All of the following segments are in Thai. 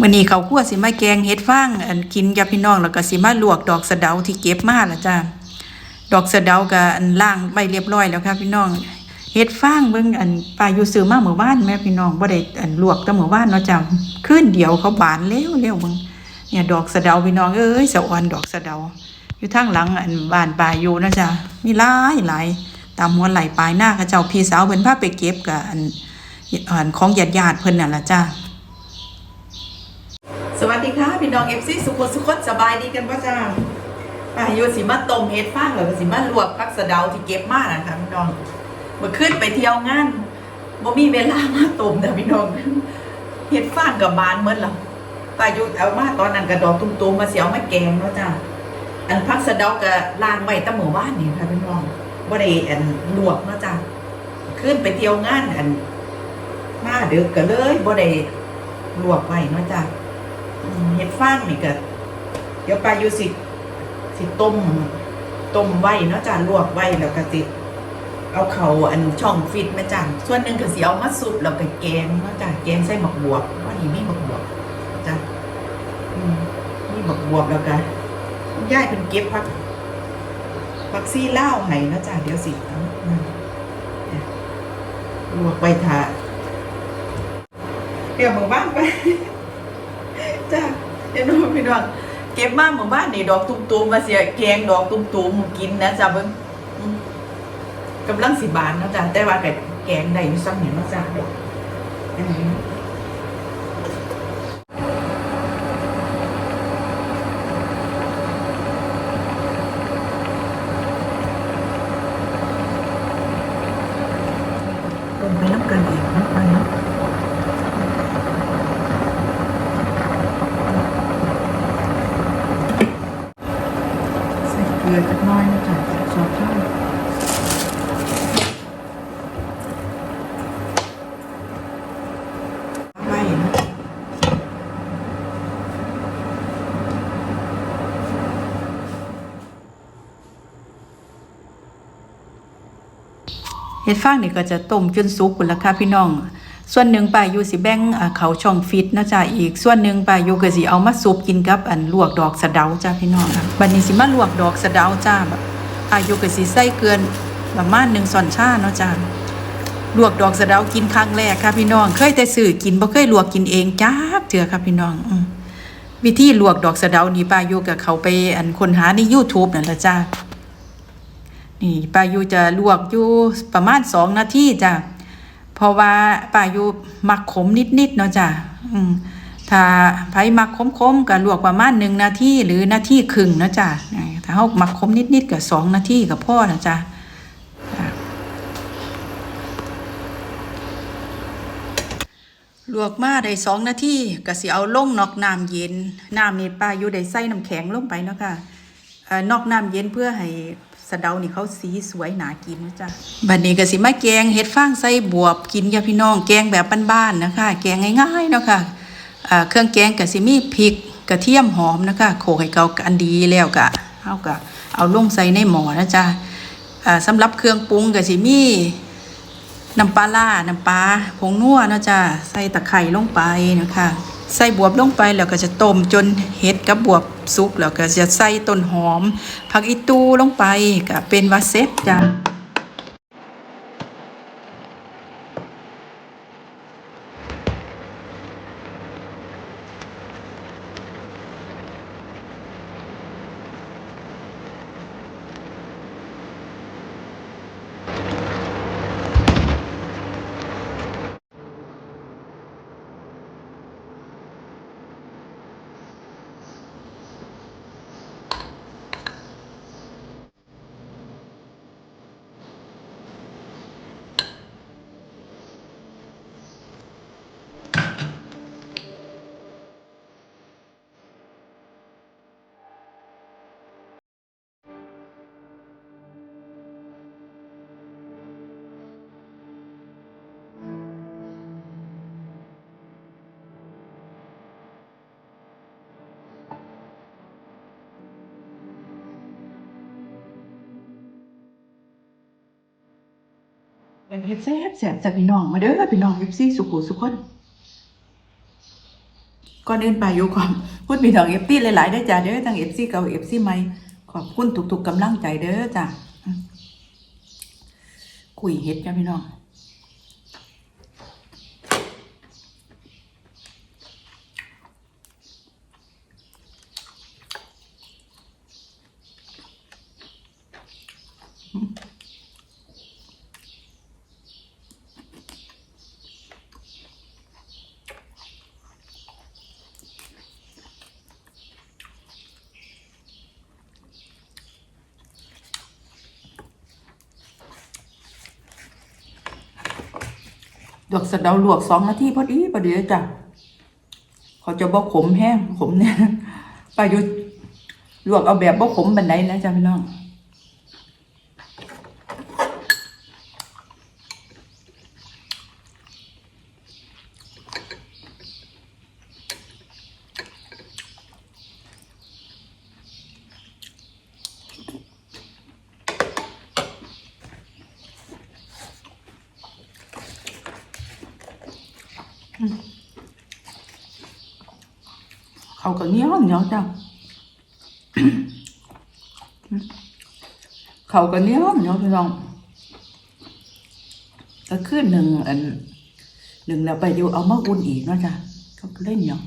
มื้อนี้เขาวคั่วสิมาแกงเฮ็ดฟางอันกินกับพี่น้องแล้วก็สิมาลวกดอกสะเดาที่เก็บมาล่ะจ้าดอกสะเดาก็อันล้างไว้เรียบร้อยแล้วค่ะพี่น้องเฮ็ดฟางเบิ่งอันป้าอยู่ซื้อมาเมื่อวานแม่พี่น้องบ่ได้อันลวกแต่เมื่อวานเนาะจ้าคืนเดียวเขาบานแล้วแล้วเบิ่งเนี่ยดอกสะเดาพี่น้องเอ้ยสะอ่อนดอกสะเดา อยู่ทางหลังอันบานป่าอยู่นะจ๊ะมีหลายหลายตามหัวไหลปลายหน้าเขาเจ้าพี่สาวเพิ่นพาไปเก็บกับอันอันของญาติญาติเพิ่นนั่นล่ะจ้า สวัสดีค่ะพี่น้อง FC สุขสุขสบายดีกันบ่จ้าปายูสิมาต้มเฮ็ดฟางแล้วก็สิมาลวกผักสะเดาที่เก็บมากนะคะพี่น้องเมื่อคืนไปเที่ยวงานบ่มีเวลามาต้มแต่พี่น้องเฮ็ดฟางกับบานหมดแล้วป่ายูเอามาตอนนั้นก็ดอกตุ้มๆมาเสิเอามาแกงเนาะจ้าอันพักสะเดาก็ล้างไว้ตั้งหมู่บ้านนี่ค่ะพี่น้องบ่ได้อันลวกเนาะจ้ะขึ้นไปเที่ยวงานอันมาเดึกก็เลยบ่ได้ลวกไว้เนาะจ้ะอืม เฮ็ดฟางนี่ก็เดี๋ยวไปอยู่สิสิต้มต้มไว้เนาะจ้ะลวกไว้แล้วก็สิเอาเขาอันช่องฟิตม่จ้ะส่วนหนึ่งก็สิเอามาซุปแล้วก็แกงเนาะจ้ะแกงใส่หมักบวบว่านี่มีหมักบวบจ้ะอืมมีหมักบวบแล้วก็คุณยายเป็นเก็บพักพักซี่เล่าวให้นะจ๊ะเดี๋ยวสิลวกไปถาเดี๋ยวหมู่บ้านไป จ้าเดี๋ยวน้องพี่น้องเก็บมาหมู่บ้านนี่ดอกตุ้มๆมาเสียแกงดอกตุ้มๆกินนะจ๊ะเบิ้งกำลังสิบานนะจ๊าแต่ว่าแกแกงได้อยู่ซ้ำเนี่ยนะจ้าเด็กอันนี้ ลงไปน้ำกันอีกน้ำไปเนาะใส่เกลือจักหน้อยนะจ๊ะซอสข้าวไปนะ เฮ็ดฟางนี่ก็จะต้มจนสุกพุ่นละค่ะพี่น้อง ส่วนหนึ่งป้าอยู่สิแบ่งเขาช่องฟิตนะจ้ะอีก ส่วนหนึ่งป้าอยู่ก็สิเอามาซุปกินกับอันลวกดอกสะเดาจ้าพี่น้องบัดนี้สิมาลวกดอกสะเดาจ้าแบบอายุก็สิใส่เกลือประมาณ1ช้อนชาเนาะจ้าลวกดอกสะเดากินครั้งแรกค่ะพี่น้อง เคยแต่ซื้อกินบ่เคยลวกกินเองจ้าเถื่อค่ะพี่น้องอวิธีลวกดอกสะเดานี่ป้าอยู่กับเขาไปอันค้นหาใน YouTube นั่นละจ้า นี่ป้ายูจะลวกอยู่ประมาณสองนาทีจ้ะเพราะว่าป้ายูมักขมนิดๆเนาะจ้ะอืมถ้าไผมักขมๆก็ลวกประมาณหนึ่งนาทีหรือนาทีครึ่งเนาะจ้ะถ้าเฮามักขมนิดๆก็สองนาทีก็พอนะจ้ะลวกมาได้สองนาทีก็สิเอาลงนอกน้ำเย็นน้ำนี่ป้ายูได้ใส่น้ำแข็งลงไปเนาะค่ะเอ่อนอกน้ำเย็นเพื่อให้ สะเดานี่เขาสีสวยหนากินนะจ๊ะบัดนี้ก็สิมาแกงเห็ดฟางใส่บวบกินกับพี่น้อง แกงแบบบ้านๆนะคะ แกงง่ายๆเนาะค่ะอ่าเครื่องแกงก็สิมีพริกกระเทียมหอมนะคะโขลกให้เข้ากันดีแล้วก็เฮาก็เอาลงใส่ในหม้อนะจ๊ะสำหรับเครื่องปรุงก็สิมีน้ำปลาล่าน้ำปลาผงนัวนะจ๊ะใส่ตะไคร้ลงไปนะคะ ใส่บวบลงไปแล้วก็จะต้มจนเห็ดกับบวบสุกแล้วก็จะใส่ต้นหอม ผักอีตูลงไปก็เป็นวาเซฟจ้ะ เป็นเฮ็ดแซ่บแซ่บจากพี่น้องมาเด้อพี่น้องเอฟซีสุขุสุขคนก่อนอื่นไปอยู่ก่อนพูดมีทางเอฟซีหลายๆได้จ้ะเด้อทางเอฟซีเก่าเอฟซีใหม่ขอบคุณทุกๆกำลังใจเด้อจ้ะคุยเฮ็ดจ้ะพี่น้อง ดอกสะเดาลวกสองนาทีพอดีพอดีจ้ะเขาจะบอกขมแห้งขมเนี่ยไปอยู่ลวกเอาแบบบอกขมบันไดนะจ้ะพี่น้อง เขาก็เหนียวเหนียวจ้ะเขาก็เหนียวเหนียวพี่น้องก็คืนหนึ่งอันหนึ่งแล้วไปอยู่เอามาอุ่นอีกเนาะจ้ะเขาก็เล่นเหนียว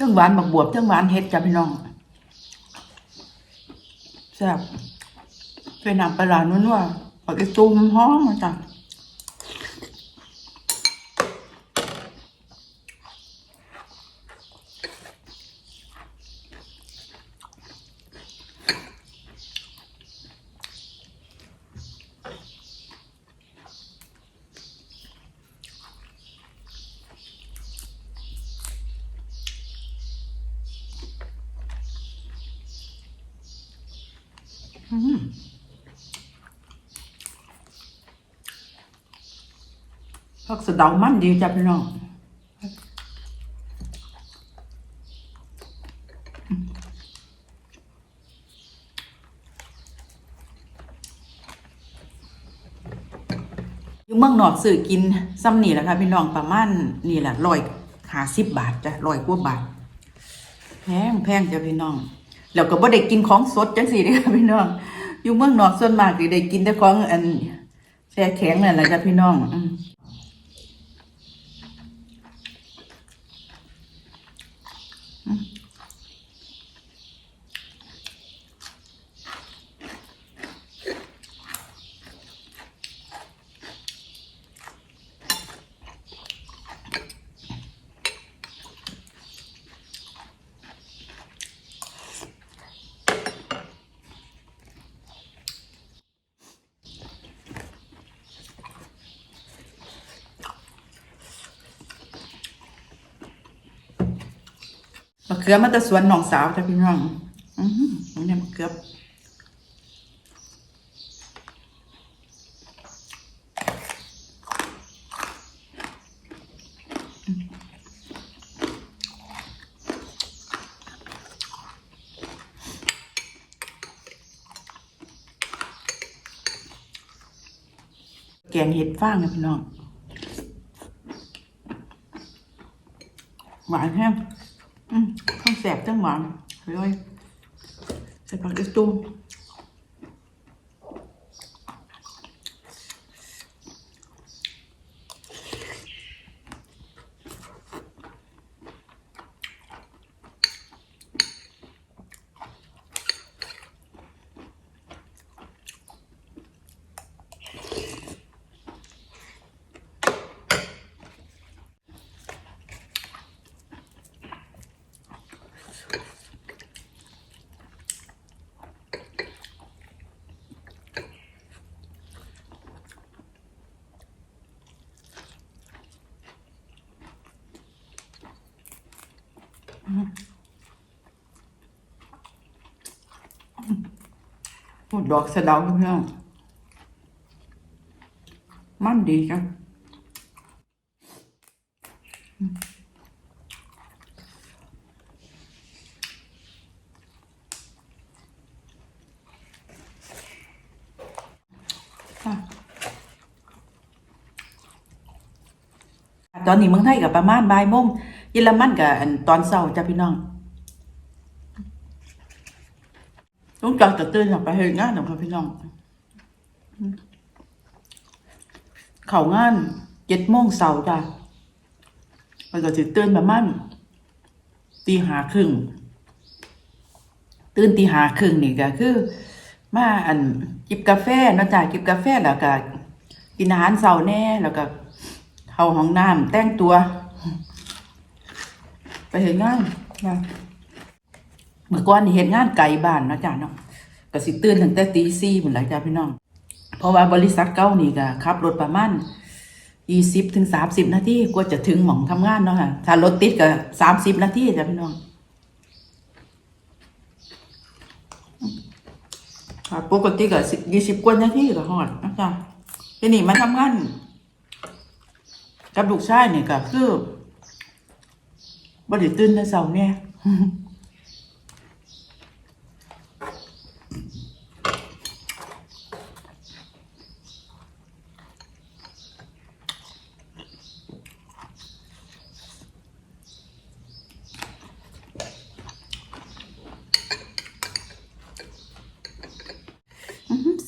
เจ้งหวานบักบวบเจ้งหวานเฮ็ดจ้ะพี่น้องแซ่บเป็นน้ำปลาร้านัวๆผักอีตูมหอมจ้ะ ผักสะเดามันดีจ้ะพี่น้องอยู่เมืองนอกซื้อกินซ้ำนี่แหละค่ะพี่น้องประมาณนี่แหละร้อยหาสิบบาทจ้ะร้อยกว่าบาท แพงแพงจ้ะพี่น้อง แล้วก็บ่ได้กินของสดจังสี่เลยค่ะพี่น้อง อยู่เมืองนอกส่วนมากสิได้กินแต่ของอันแช่แข็งนั่นแหละจ้ะพี่น้อง มะเขือมาแต่สวนหนองสาวจ้ะพี่น้อง อือหือเนี่ยมะเขือแกงเห็ดฟางนะพี่น้อง หวานแห้ง แสบจังหวานเลยใส่ผักอีตุ้ม พูดดอกสะเดาเพื่อนมันดีจังค่ะตอนนี้เมืองไทยกับประมาณบ่ายโมงเยอรมันกับตอนเช้าจ้ะพี่น้อง ต้องจังจะตื่นออกไปเฮ็ดงานของพี่น้องเข้างานเจ็ดโมงเสาร์จ้ะมันก็สิตื่นประมาณตีหาครึ่งตื่นตีหาครึ่งนี่ก็คือ มาอันจิบกาแฟนะจ้ะจิบกาแฟแล้วก็กินอาหารเช้าแน่ แล้วก็เข้าห้องน้ำแต่งตัว ไปเฮ็ดงานจ้ะเมื่อก่อนเฮ็ดงานไกลบ้านนะจ้ะเนาะ ก็สิตื่นตั้งแต่ตีสี่หมดแล้วจ้ะพี่น้อง เพราะว่าบริษัทเก่านี่ก็ขับรถประมาณยี่สิบถึงสามสิบนาทีกว่าจะถึงหม่องทำงานเนาะค่ะถ้ารถติดก็สามสิบนาทีจ้ะพี่น้องปกติก็ยี่สิบกว่านาทีก็ฮอดนะจ๊ะทีนี้มาทำงานกับลูกชายนี่ก็คือบ่ได้ตื่นแต่เช้าเนี่ย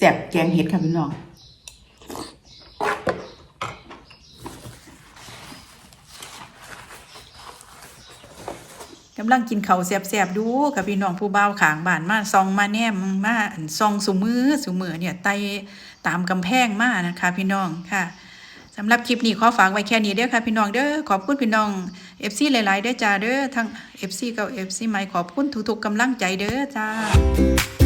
อื้อหือแสบแกงเห็ดค่ะพี่น้องกำลังกินเขาแซ่บๆดูกับพี่น้องผู้บ่าขางบ้านมาซองมาแนมมาซองสุมือสุมือเนี่ยไตตามกำแพงมานะคะ พี่น้องค่ะสำหรับคลิปนี้ขอฝากไว้แค่นี้เด้อค่ะพี่น้องเด้อขอบคุณพี่น้อง FC หลายๆเด้อจ้าเด้อทั้ง FC กับ FC ใหม่ขอบคุณทุกๆกำลังใจเด้อจ้า